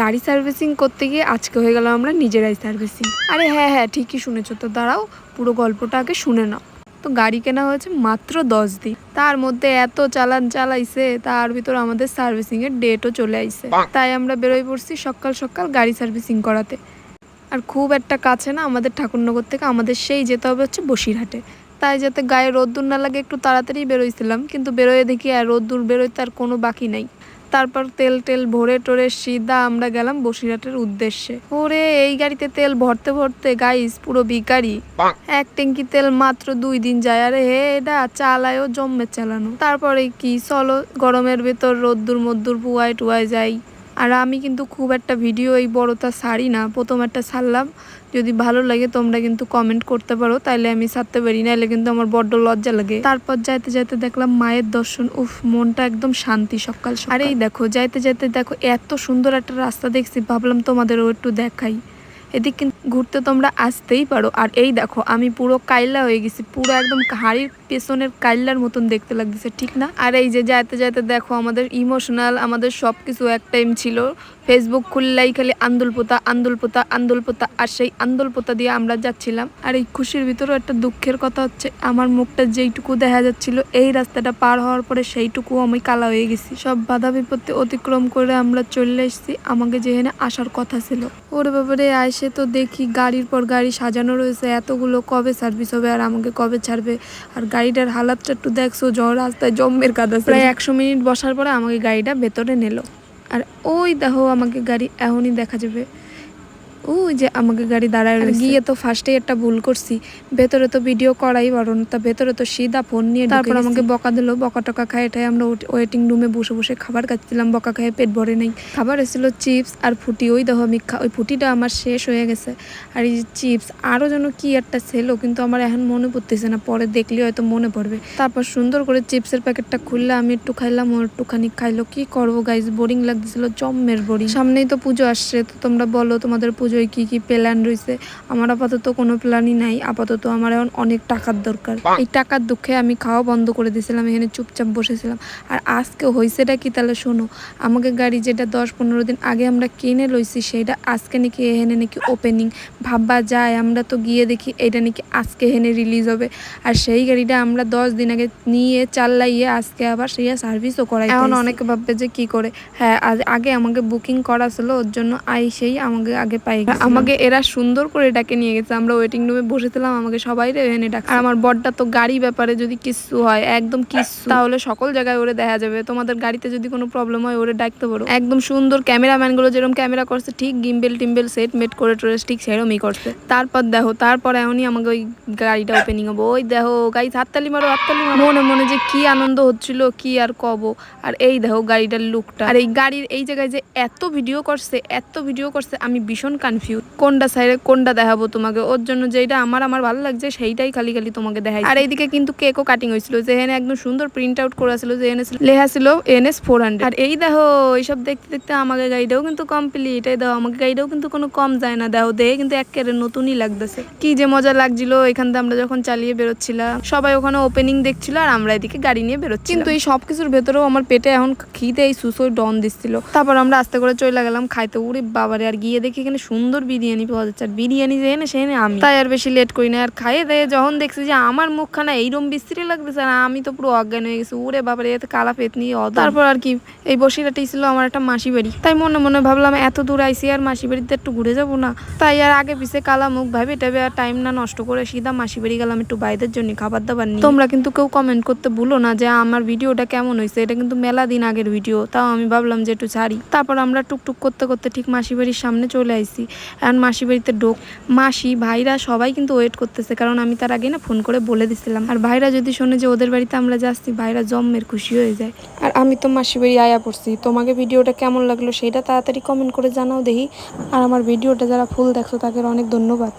গাড়ি সার্ভিসিং করতে গিয়ে আজকে হয়ে গেল আমরা নিজেরাই সার্ভিসিং। আরে হ্যাঁ হ্যাঁ ঠিকই শুনেছো তো দাঁড়াও পুরো গল্পটা আগে শুনে নাও। তো গাড়ি কেনা হয়েছে মাত্র দশ দিন। তার মধ্যে এত চালান চালাইছে তার ভিতর আমাদের সার্ভিসিং এর ডেটও চলে আইছে। তাই আমরা বেরোয় পড়ছি সকাল সকাল গাড়ি সার্ভিসিং করাতে। আর খুব একটা কাছে না আমাদের ঠাকুরনগর থেকে আমাদের সেই যেতে হবে হচ্ছে বসিরহাটে। তাই যাতে গায়ে রোদ্দুর না লাগে একটু তাড়াতাড়ি বেরোইছিলাম। কিন্তু বেরোয় দেখি আর রোদ্দুর বেরোয় তার কোনো বাকি নাই। তারপর তেল টেল ভরে টরে সিধা আমরা গেলাম বসিরহাটের উদ্দেশ্যে। ওরে এই গাড়িতে তেল ভরতে ভরতে গাইস পুরো বিকারি এক ট্যাঙ্কি তেল মাত্র দুই দিন যায়। আরে হে এটা চালায়ও জম্মে চালানো। তারপরে কি চলো গরমের ভেতর রোদ্দুর মদ্দুর পুয়াই টুয়ায় যাই। আর আমি কিন্তু খুব একটা ভিডিও এই বড়টা সারি না, প্রথম একটা সারলাম যদি ভালো লাগে তোমরা কিন্তু কমেন্ট করতে পারো, তাইলে আমি সারতে পারি না নাহলে কিন্তু আমার বড্ড লজ্জা লাগে। তারপর যাইতে যাইতে দেখলাম মায়ের দর্শন, উফ, মনটা একদম শান্তি সকাল সকাল। আর এই দেখো, যাইতে যাইতে দেখো, এত সুন্দর একটা রাস্তা দেখছি, ভাবলাম তোমাদেরও একটু দেখাই। এদিক কিন্তু ঘুরতে তোমরা আসতেই পারো। আর এই দেখো, আমি পুরো কাইলা হয়ে গেছি, পুরো একদম হাড়ির পেছনের কাইল্লার মতন দেখতে লাগতেছে, ঠিক না? আর এই যে যাইতে যাইতে দেখো, আমাদের ইমোশনাল আমাদের সব কিছু এক টাইম ছিল। ফেসবুক খুললেই খালি আন্দোলপোতা আন্দোলপোতা আন্দোলপোতা আর সেই আন্দোলপোতা দিয়ে আমরা যাচ্ছিলাম। আর এই খুশির ভিতরেও একটা দুঃখের কথা হচ্ছে, আমার মুখটা যেইটুকু দেখা যাচ্ছিল, এই রাস্তাটা পার হওয়ার পরে সেইটুকু আমি কালা হয়ে গেছি। সব বাধা বিপত্তি অতিক্রম করে আমরা চলে এসেছি, আমাকে যেখানে আসার কথা ছিল। ওর ব্যাপারে আইসে তো দেখি, গাড়ির পর গাড়ি সাজানো রয়েছে, এতগুলো কবে সার্ভিস হবে আর আমাকে কবে ছাড়বে? আর গাড়িটার হালাতটা একটু দেখছ, জ্বর রাস্তায় জম্মের কাদা প্রায় একশো মিনিট বসার পরে আমাকে গাড়িটা ভেতরে নিল। আর ওই দেখো আমাকে গাড়ি এখনই দেখা যাবে। ওই যে আমাকে গাড়ি দাঁড়ায় গিয়ে তো ফার্স্টে একটা ভুল করছি। ভেতরে তো ভিডিও করাই বারণ তা ভেতরে তো সিধা ফোন নিয়ে তারপর আমাকে বকা দিলো বকা টকা খাই এটাই আমরা ওয়েটিং রুমে বসে বসে খাবার খাচ্ছিলাম বকা খাইয়ে পেট ভরে নেই। খাবার এসেছিল চিপস আর ফুটি ওই দেখো আমি ওই ফুটিটা আমার শেষ হয়ে গেছে। আর এই চিপস আরও যেন কি একটা ছিল কিন্তু আমার এখন মনে পড়তেছে না পরে দেখলে হয়তো মনে পড়বে। তারপর সুন্দর করে চিপসের প্যাকেটটা খুললে আমি একটু খাইলাম ও একটুখানি খাইলো। কি করব গাইজ বোরিং লাগতেছিল জম্মের বোরিং সামনেই তো পুজো আসছে তো তোমরা বলো তোমাদের পুজোয় কি কি প্ল্যান রয়েছে আমার আপাতত কোনো প্ল্যানই নাই। আপাতত আমার এখন অনেক টাকার দরকার। এই টাকার দুঃখে আমি খাওয়া বন্ধ করে দিয়েছিলাম এখানে চুপচাপ বসেছিলাম। আর আজকে হয়েছেটা কি তাহলে শোনো আমাকে গাড়ি যেটা দশ পনেরো দিন আগে আমরা কিনে লইছি সেইটা আজকে নাকি এখানে নাকি ওপেনিং ভাববা যায় আমরা তো গিয়ে দেখি এটা নাকি আজকে এখানে রিলিজ হবে। আর সেই গাড়িটা আমরা দশ দিন আগে নিয়ে চাল্লাইয়ে আজকে আবার সেই সার্ভিসও করাই এখন অনেকে ভাববে যে কি করে? হ্যাঁ আজ- আগে আমাকে বুকিং করা ছিল ওর জন্য আই সেই আমাকে আগে পাই গেছে। আমাকে এরা সুন্দর করে ডাকে নিয়ে গেছে। আমরা ওয়েটিং রুমে বসেছিলাম আমাকে সবাই এনে ডাক আর আমার বরটা তো গাড়ি ব্যাপারে যদি কিছু হয় একদম কিছু তাহলে সকল জায়গায় ওরে দেখা যাবে। তোমাদের গাড়িতে যদি কোনো প্রবলেম হয় ওরে ডাকতে পারো একদম সুন্দর ক্যামেরাম্যানগুলো যেরকম ক্যামেরা করছে ঠিক গিম্বেল টিম্বেল সেট মেট করে টোরে ঠিক সেরমই করছে। তারপর দেখো তারপর এমনই আমাকে ওই গাড়িটা ওপেনিং হব। ওই দেখো গাড়ি হাততালি মারো হাততালি মারো। মনে মনে যে কি আনন্দ হচ্ছিল কি আর কব। আর এই দেখো গাড়িটার লুকটা আর এই গাড়ির এই জায়গায় যে এত ভিডিও করছে এত ভিডিও করছে আমি ভীষণ কনফিউজ কোনটা সাইডে কোনটা দেখাবো তোমাকে? ওর জন্য যেটা আমার আমার ভালো লাগছে, সেইটাই খালি খালি তোমাকে দেখাই। আর এইদিকে কিন্তু কেকও কাটিং হয়েছিল, যে এখানে একদম সুন্দর প্রিন্ট আউট করা ছিল, যে এনে লেখা ছিল এনএস ফোর হান্ড্রেড আর এই দেখো, এইসব দেখতে দেখতে আমাকে গাড়িটাও কিন্তু কমপ্লিট এই দেখো, আমাকে গাড়িটাও কিন্তু কোনো কম যায় না। দেখো, দেখে কিন্তু একেবারে নতুনই লাগতেছে। কি যে মজা লাগছিল, এখান থেকে আমরা যখন চালিয়ে বেরোচ্ছিলাম, সবাই ওখানে ওপেনিং দেখছিল আর আমরা এদিকে গাড়ি নিয়ে বেরোচ্ছি কিন্তু এই সব কিছুর ভেতরেও আমার পেটে এখন খিদে, এই সুসোই ডন দিচ্ছিল। তারপর আমরা আস্তে করে চলে গেলাম, খাইতে উড়ে বাবারে, আর গিয়ে দেখি এখানে সুন্দর বিরিয়ানি পাওয়া যাচ্ছে। আর বিরিয়ানি যে এনে সেনে আমি। তাই আর বেশি লেট করি না। আর খাইয়ে দেয় যখন দেখছি যে আমার মুখখানা এইরম বিশ্রী লাগতেছে আর আমি তো পুরো অজ্ঞান হয়ে গেছি। উড়ে বাবারে, এতে কালা পেত নিয়ে তারপর আর কি, এই বসিরাটি ছিল আমার একটা মাসি বাড়ি। তাই মনে মনে ভাবলাম, এত দূর আইসি আর মাসি বাড়িতে একটু ঘুরে যাব না। তাই আর আগে পিছে কালা মুখ ভাবে টাবে আর টাইম না নষ্ট করে সিধা মাসি বাড়ি গেলাম একটু বাইদের জন্য খাবার দাবার নিয়ে। তোমরা কিন্তু কেউ কমেন্ট করতে ভুলো না যে আমার ভিডিওটা কেমন হয়েছে এটা কিন্তু মেলা দিন আগের ভিডিও, তাও আমি ভাবলাম যে একটু ছাড়ি। তারপর আমরা টুকটুক করতে করতে ঠিক মাসি বাড়ির সামনে চলে আইসি। এখন মাসি বাড়িতে ডোক মাসি, ভাইরা সবাই কিন্তু ওয়েট করতেছে। কারণ আমি তার আগে না ফোন করে বলে দিছিলাম। আর ভাইরা যদি শোনে যে ওদের বাড়িতে আমরা যাচ্ছি ভাইরা জম্মের খুশি হয়ে যায়। আর আমি তো মাসি বাড়ি আয়া পড়ছি। তোমাকে ভিডিওটা কেমন লাগল সেটা তাড়াতাড়ি কমেন্ট করে জানাও দেখি। আর আমার ভিডিওটা যারা ফুল দেখছ তাদের অনেক ধন্যবাদ।